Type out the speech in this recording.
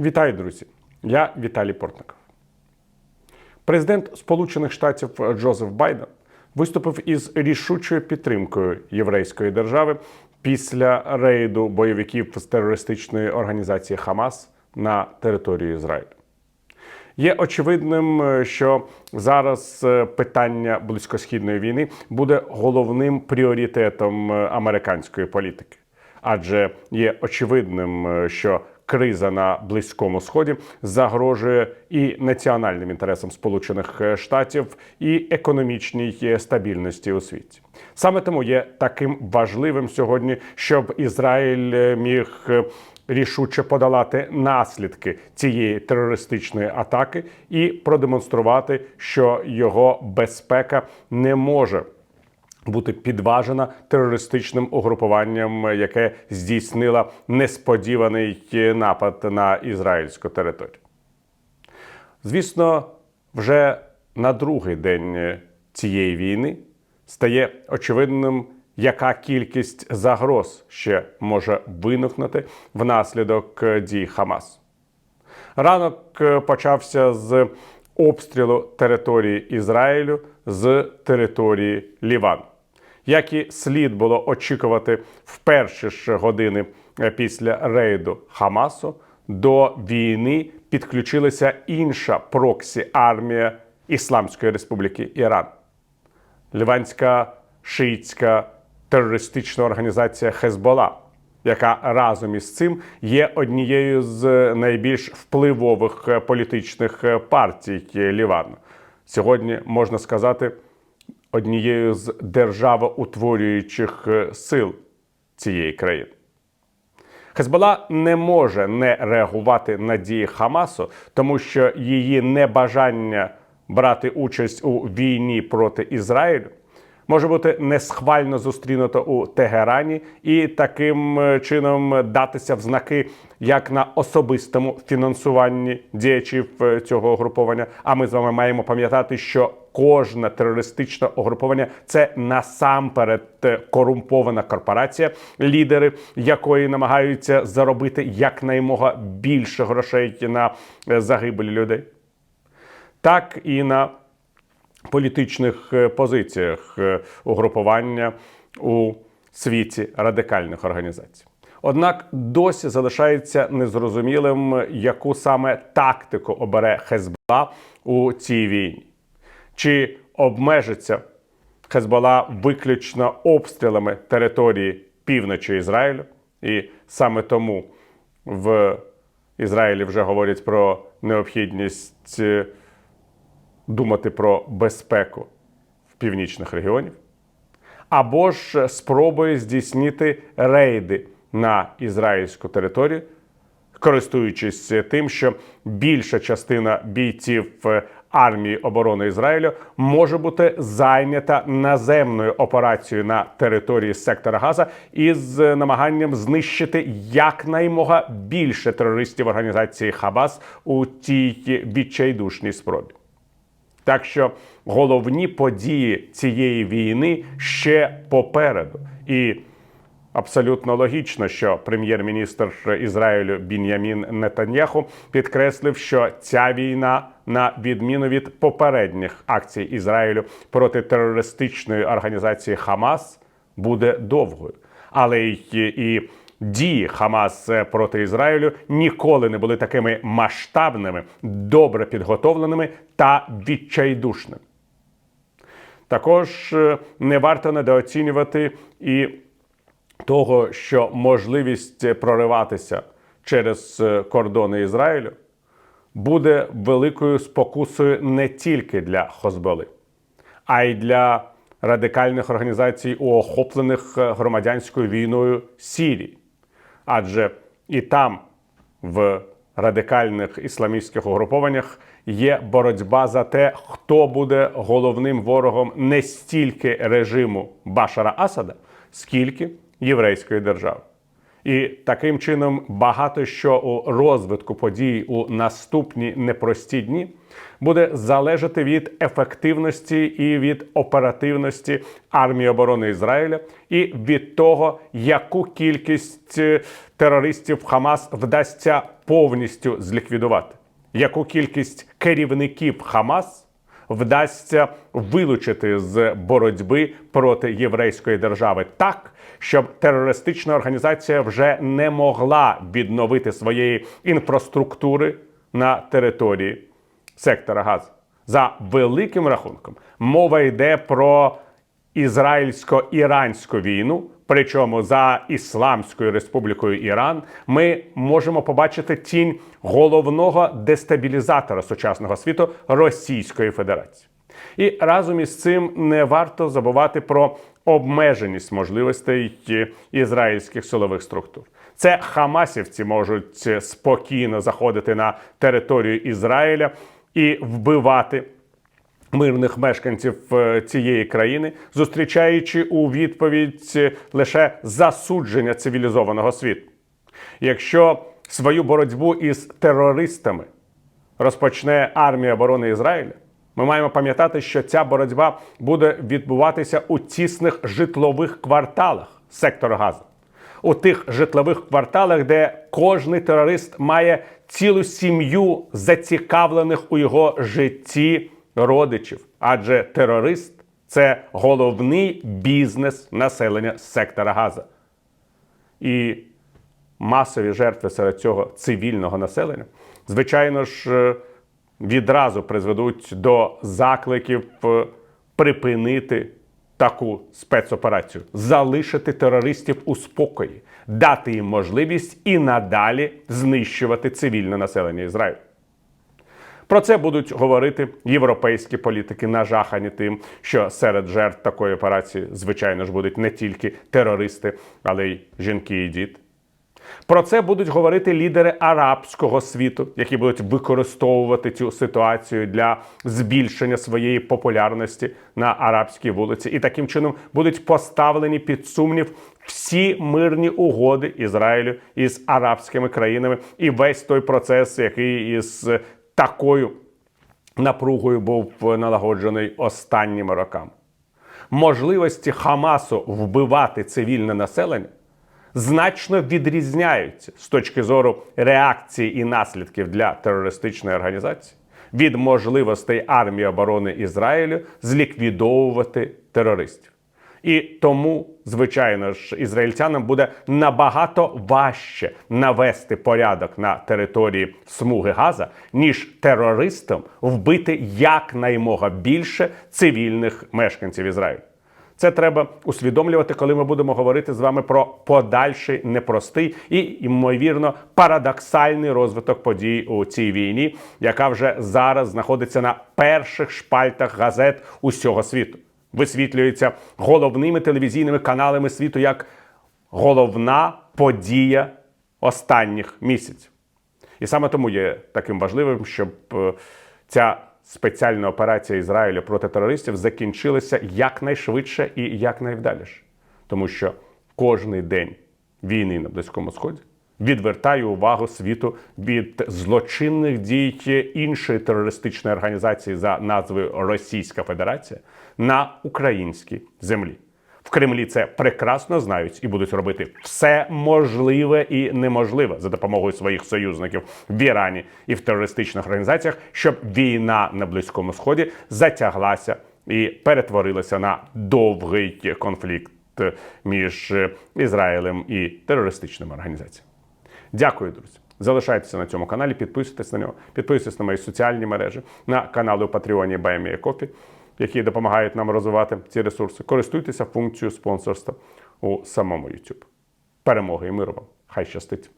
Вітаю, друзі! Я Віталій Портников. Президент Сполучених Штатів Джозеф Байден виступив із рішучою підтримкою єврейської держави після рейду бойовиків з терористичної організації Хамас на територію Ізраїлю. Є очевидним, що зараз е, питання близькосхідної війни буде головним пріоритетом е, американської політики, адже є очевидним, е, що криза на близькому сході загрожує і національним інтересам Сполучених Штатів, і економічній стабільності у світі. Саме тому є таким важливим сьогодні, щоб Ізраїль е, міг е, рішуче подолати наслідки цієї терористичної атаки і продемонструвати, що його безпека не може бути підважена терористичним угрупуванням, яке здійснило несподіваний напад на ізраїльську територію. Звісно, вже на другий день цієї війни стає очевидним, яка кількість загроз ще може виникнути внаслідок дій Хамас. Ранок почався з обстрілу території Ізраїлю з території Лівану. Як і слід було очікувати в перші ж години після рейду Хамасу, до війни підключилася інша проксі армія Ісламської Республіки Іран. Ліванська шиїцька терористична організація Хезбола, яка разом із цим є однією з найбільш впливових політичних партій Лівану. Сьогодні можна сказати однією з державоутворюючих сил цієї країни. Хезбола не може не реагувати на дії Хамасу, тому що її небажання брати участь у війні проти Ізраїлю може бути несхвально зустрінуто у Тегерані і таким чином датися в знаки як на особистому фінансуванні діячів цього угруповання. А ми з вами маємо пам'ятати, що кожне терористичне угруповання це насамперед корумпована корпорація, лідери якої намагаються заробити якнаймога більше грошей на загибелі людей. Так і на політичних позиціях угрупування у світі радикальних організацій. Однак досі залишається незрозумілим, яку саме тактику обере Хезбола у цій війні. Чи обмежиться Хезбола виключно обстрілами території півночі Ізраїлю, і саме тому в Ізраїлі вже говорять про необхідність думати про безпеку в північних регіонів, або ж спробує здійснити рейди на ізраїльську територію, користуючись тим, що більша частина бійців армії оборони Ізраїлю може бути зайнята наземною операцією на території сектора Газа із намаганням знищити якнаймога більше терористів організації Хабас у тій відчайдушній спробі. Так що головні події цієї війни ще попереду. І абсолютно логічно, що прем'єр-міністр Ізраїлю Бін'ямін Нетаньяху підкреслив, що ця війна, на відміну від попередніх акцій Ізраїлю проти терористичної організації Хамас, буде довгою. Але і дії Хамас проти Ізраїлю ніколи не були такими масштабними, добре підготовленими та відчайдушними. Також не варто недооцінювати і того, що можливість прориватися через кордони Ізраїлю буде великою спокусою не тільки для Хозболи, а й для радикальних організацій, охоплених громадянською війною Сірії. Адже і там, в радикальних ісламістських угрупованнях, є боротьба за те, хто буде головним ворогом не стільки режиму Башара Асада, скільки єврейської держави. І таким чином багато що у розвитку подій у наступні непрості дні буде залежати від ефективності і від оперативності армії оборони Ізраїля, і від того, яку кількість е, терористів Хамас вдасться повністю зліквідувати, яку кількість керівників Хамас вдасться вилучити з боротьби проти єврейської держави так, щоб терористична організація вже не могла відновити своєї інфраструктури на території сектора Газу. За великим рахунком, мова йде про ізраїльсько-іранську війну. Причому за Ісламською Республікою Іран ми можемо побачити тінь головного дестабілізатора сучасного світу Російської Федерації. І разом із цим не варто забувати про обмеженість можливостей ізраїльських силових структур. Це хамасівці можуть спокійно заходити на територію Ізраїля і вбивати мирних мешканців е, цієї країни, зустрічаючи у відповідь е, лише засудження цивілізованого світу. Якщо свою боротьбу із терористами розпочне армія оборони Ізраїля, ми маємо пам'ятати, що ця боротьба буде відбуватися у тісних житлових кварталах сектора Газу. У тих житлових кварталах, де кожний терорист має цілу сім'ю зацікавлених у його житті родичів, адже терорист це головний бізнес населення сектора Газа. І масові жертви серед цього цивільного населення, звичайно ж, е, відразу призведуть до закликів е, припинити таку спецоперацію, залишити терористів у спокої, дати їм можливість і надалі знищувати цивільне населення Ізраїлю. Про це будуть говорити європейські політики, нажахані тим, що серед жертв такої операції, звичайно ж, будуть не тільки терористи, але й жінки і діти. Про це будуть говорити лідери арабського світу, які будуть використовувати цю ситуацію для збільшення своєї популярності на арабській вулиці, і таким чином будуть поставлені під сумнів всі мирні угоди Ізраїлю із арабськими країнами і весь той процес, який із такою напругою був налагоджений останніми роками. Можливості Хамасу вбивати цивільне населення значно відрізняються з точки зору реакції і наслідків для терористичної організації від можливостей армії оборони Ізраїлю зліквідовувати терористів. І тому, звичайно ж, ізраїльтянам буде набагато важче навести порядок на території смуги Газа, ніж терористам вбити якнаймога більше цивільних мешканців Ізраїлю. Це треба усвідомлювати, коли ми будемо говорити з вами про подальший непростий і ймовірно парадоксальний розвиток подій у цій війні, яка вже зараз знаходиться на перших шпальтах газет усього світу висвітлюється головними телевізійними каналами світу як головна подія останніх місяців. І саме тому є таким важливим, щоб е, ця спеціальна операція Ізраїлю проти терористів закінчилася якнайшвидше і якнайвдаліше. Тому що кожний день війни на Близькому Сході відвертає увагу світу від злочинних дій іншої терористичної організації за назвою Російська Федерація на українській землі. В Кремлі це прекрасно знають і будуть робити все можливе і неможливе за допомогою своїх союзників в Ірані і в терористичних організаціях, щоб війна на близькому сході затяглася і перетворилася на довгий конфлікт між Ізраїлем і терористичними організаціями. Дякую, друзі. Залишайтеся на цьому каналі, підписуйтесь на нього, підписуйтесь на мої соціальні мережі, на канали у Патреоні Баймія Копі, які допомагають нам розвивати ці ресурси. Користуйтеся функцією спонсорства у самому YouTube. Перемоги і миру вам! Хай щастить!